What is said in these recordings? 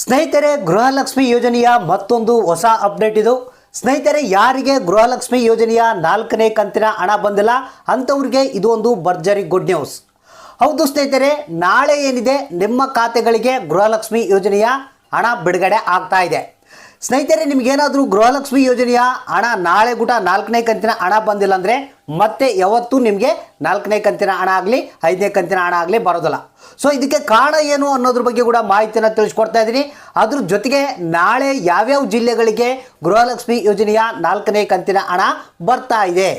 ಸ್ನೇಹಿತರೆ, ಗೃಹಲಕ್ಷ್ಮಿ ಯೋಜನೆಯ ಮತ್ತೊಂದು ಹೊಸ ಅಪ್ಡೇಟ್ ಇದು. ಸ್ನೇಹಿತರೆ, ಯಾರಿಗೆ ಗೃಹಲಕ್ಷ್ಮಿ ಯೋಜನೆಯ ನಾಲ್ಕನೇ ಕಂತಿನ ಹಣ ಬಂದಿಲ್ಲ, ಅಂಥವ್ರಿಗೆ ಇದು ಒಂದು ಭರ್ಜರಿ ಗುಡ್ ನ್ಯೂಸ್ ಹೌದು ಸ್ನೇಹಿತರೆ, ನಾಳೆ ಏನಿದೆ, ನಿಮ್ಮ ಖಾತೆಗಳಿಗೆ ಗೃಹಲಕ್ಷ್ಮಿ ಯೋಜನೆಯ ಹಣ ಬಿಡುಗಡೆ ಆಗ್ತಾ ಇದೆ. ಸ್ನೇಹಿತರೆ, ನಿಮಗೇನಾದರೂ ಗೃಹಲಕ್ಷ್ಮಿ ಯೋಜನೆಯ ಹಣ ನಾಳೆ ಗುಟ ನಾಲ್ಕನೇ ಕಂತಿನ ಹಣ ಬಂದಿಲ್ಲ ಅಂದರೆ ಮತ್ತೆ ಯಾವತ್ತೂ ನಿಮಗೆ ನಾಲ್ಕನೇ ಕಂತಿನ ಹಣ ಆಗಲಿ, ಐದನೇ ಕಂತಿನ ಹಣ ಆಗಲಿ ಬರೋದಿಲ್ಲ. ಸೊ ಇದಕ್ಕೆ ಕಾರಣ ಏನು ಅನ್ನೋದ್ರ ಬಗ್ಗೆ ಕೂಡ ಮಾಹಿತಿಯನ್ನು ತಿಳಿಸ್ಕೊಡ್ತಾ ಇದ್ದೀನಿ. ಅದ್ರ ಜೊತೆಗೆ ನಾಳೆ ಯಾವ್ಯಾವ ಜಿಲ್ಲೆಗಳಿಗೆ ಗೃಹಲಕ್ಷ್ಮಿ ಯೋಜನೆಯ ನಾಲ್ಕನೇ ಕಂತಿನ ಹಣ ಬರ್ತಾ ಇದೆ?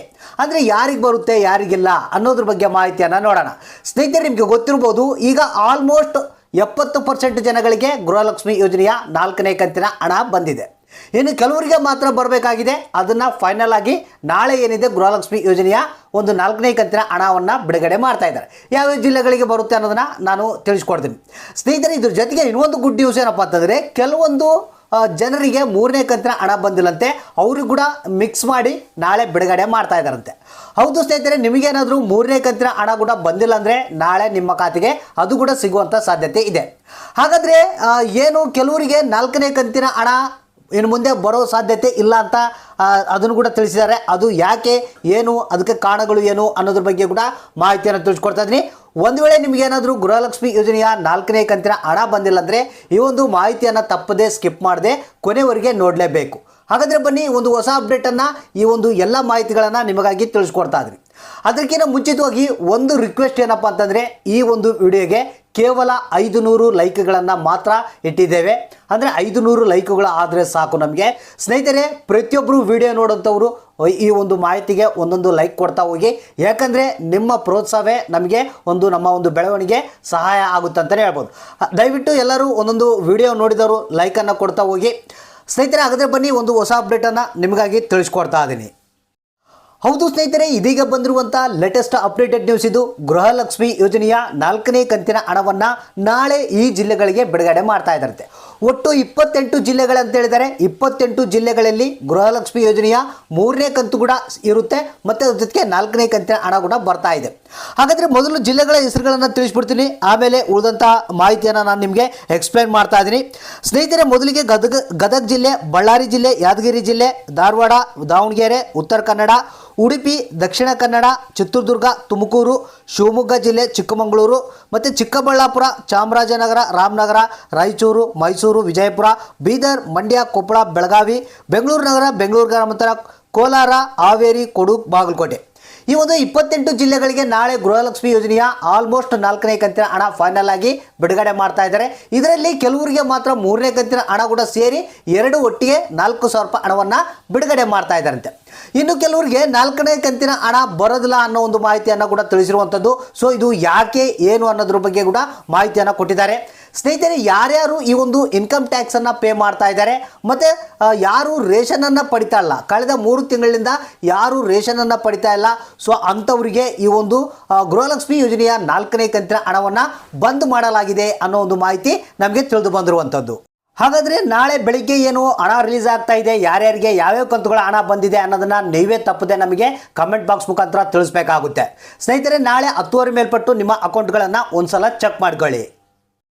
ಅಂದರೆ ಯಾರಿಗೆ ಬರುತ್ತೆ, ಯಾರಿಗಿಲ್ಲ ಅನ್ನೋದ್ರ ಬಗ್ಗೆ ಮಾಹಿತಿಯನ್ನು ನೋಡೋಣ. ಸ್ನೇಹಿತರೆ, ನಿಮಗೆ ಗೊತ್ತಿರ್ಬೋದು, ಈಗ ಆಲ್ಮೋಸ್ಟ್ ಎಪ್ಪತ್ತು ಪರ್ಸೆಂಟ್ ಜನಗಳಿಗೆ ಗೃಹಲಕ್ಷ್ಮಿ ಯೋಜನೆಯ ನಾಲ್ಕನೇ ಕಂತಿನ ಹಣ ಬಂದಿದೆ. ಇನ್ನು ಕೆಲವರಿಗೆ ಮಾತ್ರ ಬರಬೇಕಾಗಿದೆ. ಅದನ್ನು ಫೈನಲ್ ಆಗಿ ನಾಳೆ ಏನಿದೆ ಗೃಹಲಕ್ಷ್ಮಿ ಯೋಜನೆಯ ಒಂದು ನಾಲ್ಕನೇ ಕಂತಿನ ಹಣವನ್ನು ಬಿಡುಗಡೆ ಮಾಡ್ತಾ ಇದ್ದಾರೆ. ಯಾವ್ಯಾವ ಜಿಲ್ಲೆಗಳಿಗೆ ಬರುತ್ತೆ ಅನ್ನೋದನ್ನು ನಾನು ತಿಳಿಸ್ಕೊಡ್ತೀನಿ. ಸ್ನೇಹಿತರೆ, ಇದ್ರ ಜೊತೆಗೆ ಇನ್ನೊಂದು ಗುಡ್ ನ್ಯೂಸ್ ಏನಪ್ಪ ಅಂತಂದರೆ, ಕೆಲವೊಂದು ಜನರಿಗೆ ಮೂರನೇ ಕಂತಿನ ಹಣ ಬಂದಿಲ್ಲಂತೆ. ಅವರು ಕೂಡ ಮಿಕ್ಸ್ ಮಾಡಿ ನಾಳೆ ಬಿಡುಗಡೆ ಮಾಡ್ತಾ ಇದ್ದಾರಂತೆ. ಹೌದು ಸ್ನೇಹಿತರೆ ನಿಮಗೇನಾದರೂ ಮೂರನೇ ಕಂತಿನ ಹಣ ಕೂಡ ಬಂದಿಲ್ಲ ಅಂದರೆ ನಾಳೆ ನಿಮ್ಮ ಖಾತೆಗೆ ಅದು ಕೂಡ ಸಿಗುವಂಥ ಸಾಧ್ಯತೆ ಇದೆ. ಹಾಗಾದರೆ ಏನು ಕೆಲವರಿಗೆ ನಾಲ್ಕನೇ ಕಂತಿನ ಹಣ ಇನ್ನು ಮುಂದೆ ಬರೋ ಸಾಧ್ಯತೆ ಇಲ್ಲ ಅಂತ ಅದನ್ನು ಕೂಡ ತಿಳಿಸಿದ್ದಾರೆ. ಅದು ಯಾಕೆ, ಏನು, ಅದಕ್ಕೆ ಕಾರಣಗಳು ಏನು ಅನ್ನೋದ್ರ ಬಗ್ಗೆ ಕೂಡ ಮಾಹಿತಿಯನ್ನು ತಿಳಿಸ್ಕೊಡ್ತಾ ಇದ್ದೀನಿ. ಒಂದು ವೇಳೆ ನಿಮಗೇನಾದರೂ ಗೃಹಲಕ್ಷ್ಮಿ ಯೋಜನೆಯ ನಾಲ್ಕನೇ ಕಂತಿನ ಹಣ ಬಂದಿಲ್ಲ ಅಂದರೆ ಈ ಒಂದು ಮಾಹಿತಿಯನ್ನು ತಪ್ಪದೇ ಸ್ಕಿಪ್ ಮಾಡದೆ ಕೊನೆವರೆಗೆ ನೋಡಲೇಬೇಕು. ಹಾಗಾದರೆ ಬನ್ನಿ, ಒಂದು ಹೊಸ ಅಪ್ಡೇಟನ್ನು ಈ ಒಂದು ಎಲ್ಲ ಮಾಹಿತಿಗಳನ್ನು ನಿಮಗಾಗಿ ತಿಳಿಸ್ಕೊಡ್ತಾ ಇದ್ದೀನಿ. ಅದಕ್ಕಿಂತ ಮುಂಚಿತವಾಗಿ ಒಂದು ರಿಕ್ವೆಸ್ಟ್ ಏನಪ್ಪ ಅಂತಂದರೆ ಈ ಒಂದು ವಿಡಿಯೋಗೆ ಕೇವಲ ಐದು ನೂರು ಲೈಕ್ಗಳನ್ನು ಮಾತ್ರ ಇಟ್ಟಿದ್ದೇವೆ. ಅಂದರೆ ಐದು ನೂರು ಲೈಕ್ಗಳು ಆದರೆ ಸಾಕು ನಮಗೆ. ಸ್ನೇಹಿತರೆ ಪ್ರತಿಯೊಬ್ಬರು ವಿಡಿಯೋ ನೋಡೋಂಥವ್ರು ಈ ಒಂದು ಮಾಹಿತಿಗೆ ಒಂದೊಂದು ಲೈಕ್ ಕೊಡ್ತಾ ಹೋಗಿ. ಯಾಕಂದರೆ ನಿಮ್ಮ ಪ್ರೋತ್ಸಾಹವೇ ನಮಗೆ ಒಂದು ನಮ್ಮ ಒಂದು ಬೆಳವಣಿಗೆ ಸಹಾಯ ಆಗುತ್ತೆ ಅಂತಲೇ ಹೇಳ್ಬೋದು. ದಯವಿಟ್ಟು ಎಲ್ಲರೂ ಒಂದೊಂದು ವಿಡಿಯೋ ನೋಡಿದವರು ಲೈಕನ್ನು ಕೊಡ್ತಾ ಹೋಗಿ. ಸ್ನೇಹಿತರೆ, ಹಾಗಾದರೆ ಬನ್ನಿ, ಒಂದು ಹೊಸ ಅಪ್ಡೇಟನ್ನು ನಿಮಗಾಗಿ ತಿಳಿಸ್ಕೊಡ್ತಾ ಇದ್ದೀನಿ. ಹೌದು ಸ್ನೇಹಿತರೆ, ಇದೀಗ ಬಂದಿರುವಂಥ ಲೇಟೆಸ್ಟ್ ಅಪ್ಡೇಟೆಡ್ ನ್ಯೂಸ್ ಇದು. ಗೃಹಲಕ್ಷ್ಮಿ ಯೋಜನೆಯ ನಾಲ್ಕನೇ ಕಂತಿನ ಹಣವನ್ನು ನಾಳೆ ಈ ಜಿಲ್ಲೆಗಳಿಗೆ ಬಿಡುಗಡೆ ಮಾಡ್ತಾ ಇದ್ದಾರಂತೆ ಒಟ್ಟು ಇಪ್ಪತ್ತೆಂಟು ಜಿಲ್ಲೆಗಳಂತ ಹೇಳಿದರೆ ಇಪ್ಪತ್ತೆಂಟು ಜಿಲ್ಲೆಗಳಲ್ಲಿ ಗೃಹಲಕ್ಷ್ಮಿ ಯೋಜನೆಯ ಮೂರನೇ ಕಂತು ಕೂಡ ಇರುತ್ತೆ. ಮತ್ತು ಅದ್ರ ಜೊತೆಗೆ ನಾಲ್ಕನೇ ಕಂತಿನ ಹಣ ಕೂಡ ಬರ್ತಾ ಇದೆ. ಹಾಗಾದರೆ ಮೊದಲು ಜಿಲ್ಲೆಗಳ ಹೆಸರುಗಳನ್ನು ತಿಳಿಸ್ಬಿಡ್ತೀನಿ. ಆಮೇಲೆ ಉಳಿದಂತಹ ಮಾಹಿತಿಯನ್ನು ನಾನು ನಿಮಗೆ ಎಕ್ಸ್ಪ್ಲೈನ್ ಮಾಡ್ತಾ ಇದ್ದೀನಿ ಸ್ನೇಹಿತರೆ, ಮೊದಲಿಗೆ ಗದಗ ಗದಗ ಜಿಲ್ಲೆ, ಬಳ್ಳಾರಿ ಜಿಲ್ಲೆ, ಯಾದಗಿರಿ ಜಿಲ್ಲೆ, ಧಾರವಾಡ, ದಾವಣಗೆರೆ, ಉತ್ತರ ಕನ್ನಡ, ಉಡುಪಿ, ದಕ್ಷಿಣ ಕನ್ನಡ, ಚಿತ್ರದುರ್ಗ, ತುಮಕೂರು, ಶಿವಮೊಗ್ಗ ಜಿಲ್ಲೆ, ಚಿಕ್ಕಮಗಳೂರು, ಮತ್ತು ಚಿಕ್ಕಬಳ್ಳಾಪುರ, ಚಾಮರಾಜನಗರ, ರಾಮನಗರ, ರಾಯಚೂರು, ಮೈಸೂರು ವಿಜಯಪುರ, ಬೀದರ್, ಮಂಡ್ಯ, ಕೊಪ್ಪಳ, ಬೆಳಗಾವಿ, ಬೆಂಗಳೂರು ನಗರ, ಬೆಂಗಳೂರು ಗ್ರಾಮಾಂತರ ಕೋಲಾರ, ಹಾವೇರಿ, ಕೊಡಗು, ಬಾಗಲಕೋಟೆ. ಈ ಒಂದು ಇಪ್ಪತ್ತೆಂಟು ಜಿಲ್ಲೆಗಳಿಗೆ ನಾಳೆ ಗೃಹಲಕ್ಷ್ಮಿ ಯೋಜನೆಯ ಆಲ್ಮೋಸ್ಟ್ ನಾಲ್ಕನೇ ಕಂತಿನ ಹಣ ಫೈನಲ್ ಆಗಿ ಬಿಡುಗಡೆ ಮಾಡ್ತಾ ಇದ್ದಾರೆ. ಇದರಲ್ಲಿ ಕೆಲವರಿಗೆ ಮಾತ್ರ ಮೂರನೇ ಕಂತಿನ ಹಣ ಕೂಡ ಸೇರಿ ಎರಡು ಒಟ್ಟಿಗೆ ನಾಲ್ಕು ಸಾವಿರ ರೂಪಾಯಿ ಹಣವನ್ನು ಬಿಡುಗಡೆ ಮಾಡ್ತಾ ಇದ್ದಾರಂತೆ. ಇನ್ನು ಕೆಲವರಿಗೆ ನಾಲ್ಕನೇ ಕಂತಿನ ಹಣ ಬರೋದಿಲ್ಲ ಅನ್ನೋ ಒಂದು ಮಾಹಿತಿಯನ್ನು ಕೂಡ ತಿಳಿಸಿರುವಂಥದ್ದು. ಸೊ ಇದು ಯಾಕೆ, ಏನು ಅನ್ನೋದ್ರ ಬಗ್ಗೆ ಕೂಡ ಮಾಹಿತಿಯನ್ನು ಕೊಟ್ಟಿದ್ದಾರೆ. ಸ್ನೇಹಿತರೆ, ಯಾರ್ಯಾರು ಈ ಒಂದು ಇನ್ಕಮ್ ಟ್ಯಾಕ್ಸನ್ನು ಪೇ ಮಾಡ್ತಾ ಇದ್ದಾರೆ, ಮತ್ತು ಯಾರು ರೇಷನನ್ನು ಪಡಿತಾ ಇಲ್ಲ, ಕಳೆದ ಮೂರು ತಿಂಗಳಿಂದ ಯಾರು ರೇಷನನ್ನು ಪಡಿತಾ ಇಲ್ಲ, ಸೊ, ಅಂಥವರಿಗೆ ಈ ಒಂದು ಗೃಹಲಕ್ಷ್ಮಿ ಯೋಜನೆಯ ನಾಲ್ಕನೇ ಕಂತಿನ ಹಣವನ್ನು ಬಂದ್ ಮಾಡಲಾಗಿದೆ ಅನ್ನೋ ಒಂದು ಮಾಹಿತಿ ನಮಗೆ ತಿಳಿದು ಬಂದಿರುವಂಥದ್ದು. ಹಾಗಾದರೆ ನಾಳೆ ಬೆಳಿಗ್ಗೆ ಏನು ಹಣ ರಿಲೀಸ್ ಆಗ್ತಾ ಇದೆ? ಯಾರ್ಯಾರಿಗೆ ಯಾವ್ಯಾವ ಕಂತುಗಳ ಹಣ ಬಂದಿದೆ ಅನ್ನೋದನ್ನ ನೀವೇ ತಪ್ಪದೆ ನಮಗೆ ಕಮೆಂಟ್ ಬಾಕ್ಸ್ ಮುಖಾಂತರ ತಿಳಿಸ್ಬೇಕಾಗುತ್ತೆ. ಸ್ನೇಹಿತರೆ, ನಾಳೆ ಹತ್ತುವರೆ ಮೇಲ್ಪಟ್ಟು ನಿಮ್ಮ ಅಕೌಂಟ್ಗಳನ್ನು ಒಂದ್ಸಲ ಚೆಕ್ ಮಾಡ್ಕೊಳ್ಳಿ.